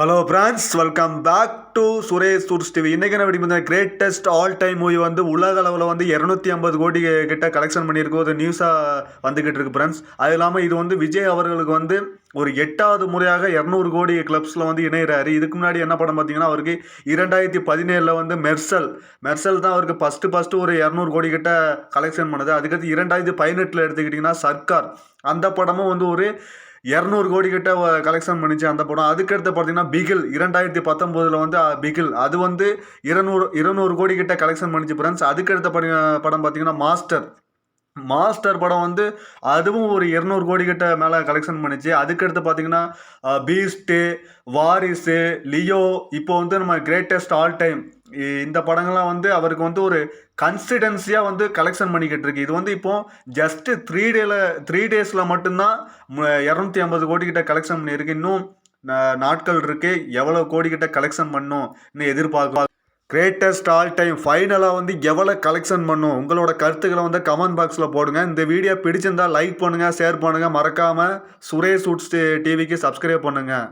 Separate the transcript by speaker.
Speaker 1: Hello friends welcome back to Suresh சூர்ஸ் TV இன்றைக்கி என்ன வெடி பார்த்தா கிரேட்டஸ்ட் ஆல் டைம் மூவி வந்து உலக அளவில் வந்து இரநூத்தி ஐம்பது கோடி கிட்ட கலெக்ஷன் பண்ணியிருக்கோம். அது நியூஸாக வந்துக்கிட்டு இருக்கு ஃப்ரெண்ட்ஸ் அது இல்லாமல் இது வந்து விஜய் அவர்களுக்கு வந்து ஒரு எட்டாவது முறையாக இரநூறு கோடி கிளப்ஸில் வந்து இணையிறாரு. இதுக்கு முன்னாடி என்ன படம் பார்த்தீங்கன்னா அவருக்கு இரண்டாயிரத்தி பதினேழில் வந்து மெர்சல் மெர்சல் தான் அவருக்கு ஃபஸ்ட்டு ஃபஸ்ட்டு ஒரு இரநூறு கோடி கிட்ட கலெக்ஷன் பண்ணுது. அதுக்கடுத்து இரண்டாயிரத்தி பதினெட்டில் எடுத்துக்கிட்டிங்கன்னா சர்க்கார் அந்த படமும் வந்து ஒரு இரநூறு கோடி கிட்ட கலெக்ஷன் பண்ணிச்சு அந்த படம். அதுக்கடுத்து பார்த்தீங்கன்னா பிகில் இரண்டாயிரத்தி பத்தொம்போதில் வந்து பிகில் அது வந்து இருநூறு இருநூறு கோடி கிட்ட கலெக்ஷன் பண்ணிச்சு ஃப்ரெண்ட்ஸ் அதுக்கடுத்த படி படம் பார்த்தீங்கன்னா மாஸ்டர் மாஸ்டர் படம் வந்து அதுவும் ஒரு இரநூறு கோடி கிட்ட மேலே கலெக்ஷன் பண்ணிச்சு. அதுக்கடுத்து பார்த்தீங்கன்னா பீஸ்ட்டு வாரிசு லியோ இப்போ வந்து நம்ம கிரேட்டஸ்ட் ஆல் டைம் இந்த படங்கள்லாம் வந்து அவருக்கு வந்து ஒரு கன்சிடென்சியாக வந்து கலெக்ஷன் பண்ணிக்கிட்டு இருக்கு. இது வந்து இப்போ ஜஸ்ட்டு த்ரீ டேல த்ரீ டேஸில் மட்டும்தான் இரநூத்தி ஐம்பது கோடி கிட்ட கலெக்ஷன் பண்ணியிருக்கு. இன்னும் நாட்கள் இருக்குது எவ்வளோ கோடி கிட்ட கலெக்ஷன் பண்ணும் இன்னும் எதிர்பார்க்கலாம் கிரேட்டஸ்ட் ஆல் டைம் ஃபைனலாக வந்து எவ்வளோ கலெக்ஷன் பண்ணும்? உங்களோட கருத்துக்களை வந்து கமெண்ட் பாக்ஸில் போடுங்க. இந்த வீடியோ பிடிச்சிருந்தால் லைக் பண்ணுங்கள் ஷேர் பண்ணுங்கள் மறக்காமல் சுரேஷ் உட்ஸ் டிவிக்கு சப்ஸ்கிரைப் பண்ணுங்கள்